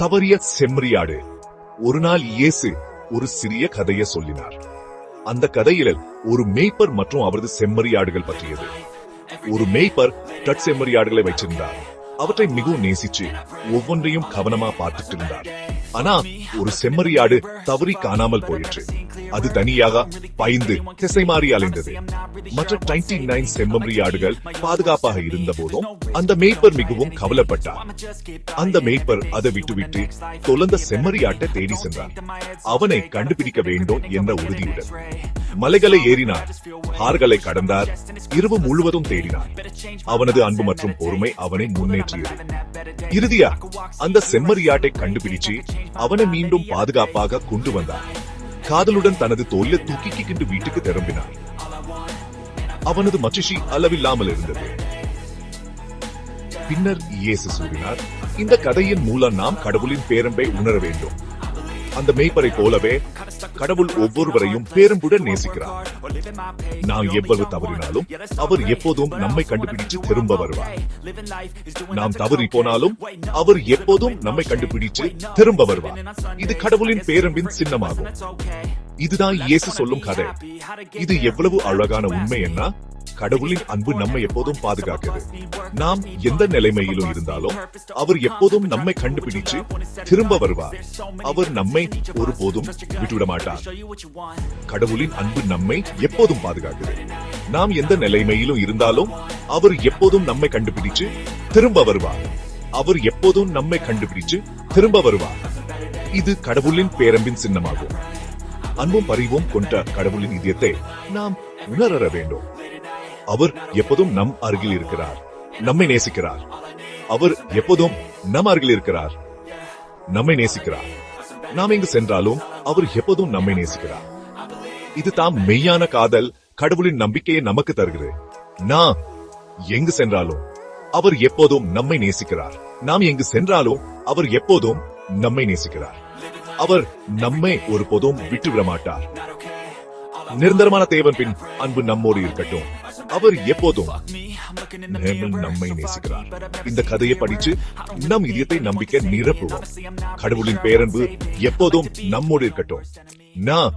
தவறிய செம்மறியாடு ஒரு நாள் இயேசு ஒரு சிறிய கதையை சொல்லினார். அந்த கதையில் ஒரு மேய்ப்பர் மற்றும் அவரது செம்மறியாடுகள் பற்றியது. ஒரு மேய்ப்பர் தட் செம்மறியாடுகளை வைச்சிருந்தார் அவற்றை மிகவும் நேசிச்சு ஒவ்வொன்றையும் கவனமா பார்த்துட்டு இருந்தார். ஆனா ஒரு செம்மறியாடு தவறி காணாமல் போயிற்று. அது தனியாக பயந்து திசை மாறி அலைந்தது. மற்ற 99 நைன் செம்மறியாடுகள் பாதுகாப்பாக இருந்த போதும் அந்த மேய்ப்பர் மிகவும் கவலைப்பட்டார். அந்த மேய்ப்பர் அதை விட்டுவிட்டு தொலந்த செம்மறியாட்டை தேடி சென்றார். அவனை கண்டுபிடிக்க வேண்டும் என்ற உறுதியுடன். மலைகளை ஏறினார். ஆறுகளை கடந்தார். இரவு முழுவதும் தேடினார். அவனது அன்பு மற்றும் பொறுமை அவனை முன்னேற்றியது. இறுதியா அந்த செம்மறியாட்டை கண்டுபிடிச்சு அவனை மீண்டும் பாதுகாப்பாக கொண்டு வந்தார். காதலுடன் தனது தோல்லை தூக்கிக்கிட்டு வீட்டுக்கு திரும்பினார். அவனது மச்சிஷி அளவில்லாமல் இருந்தது. பின்னர் இயேசு கூறினார் இந்த கதையின் மூலம் நாம் கடவுளின் பேரன்பை உணர வேண்டும். அந்த மேய்ப்பரை போலவே கடவுள் ஒவ்வொருவரையும் பேரும்புடன் நேசிக்கிறார். நாம் எவ்வளவு தவறினாலும் அவர் எப்போதும் நம்மை கண்டுபிடிச்சு திரும்ப வருவார். நாம் தவறி போனாலும் அவர் எப்போதும் நம்மை கண்டுபிடிச்சு திரும்ப வருவார். இது கடவுளின் பேரம்பின் சின்னமாகும். இதுதான் இயேசு சொல்லும் கதை. இது எவ்வளவு அழகான உண்மை என்ன கடவுளின் அன்பு நம்மை எப்போதும் பாதுகாக்குது நாம் எந்த நிலைமையிலும் இருந்தாலும் அவர் எப்போதும் நம்மை கண்டுபிடிச்சு திரும்ப வருவார். அவர் நம்மை ஒருபோதும் விட்டுவிட மாட்டார் கடவுளின் அன்பு நம்மை எப்போதும் பாதுகாக்குது நாம் எந்த நிலைமையிலும் இருந்தாலும் அவர் எப்போதும் நம்மை கண்டுபிடிச்சு திரும்ப வருவார். அவர் எப்போதும் நம்மை கண்டுபிடிச்சு திரும்ப வருவார். இது கடவுளின் பேரம்பின் சின்னமாகும். அன்பும் பரிவும் கொண்ட கடவுளின் இதயத்தை நாம் உணர வேண்டும். அவர் எப்போதும் நம் அருகில் இருக்கிறார். நம்மை நேசிக்கிறார். அவர் எப்போதும் நம் அருகில் இருக்கிறார். நம்மை நேசிக்கிறார். நாம் எங்கு சென்றாலும் அவர் எப்போதும் நம்மை நேசிக்கிறார். இது தாம் மெய்யான காதல் கடவுளின் நம்பிக்கையை நமக்கு தருகிறது. நான் எங்கு சென்றாலும் அவர் எப்போதும் நம்மை நேசிக்கிறார். நாம் எங்கு சென்றாலும் அவர் எப்போதும் நம்மை நேசிக்கிறார். அவர் நம்மை ஒருபோதும் விட்டுவிட மாட்டார். நிரந்தரமான தேவன் பின் அன்பு நம்மோடு இருக்கட்டும். அவர் எப்போதும் நம்மை நேசிக்கிறார். இந்த கதையை படிச்சு நம் இதயத்தை நம்பிக்கை நிரப்புவோம். கடவுளின் பேரன்பு எப்போதும் நம்மோடு இருக்கட்டும். நான்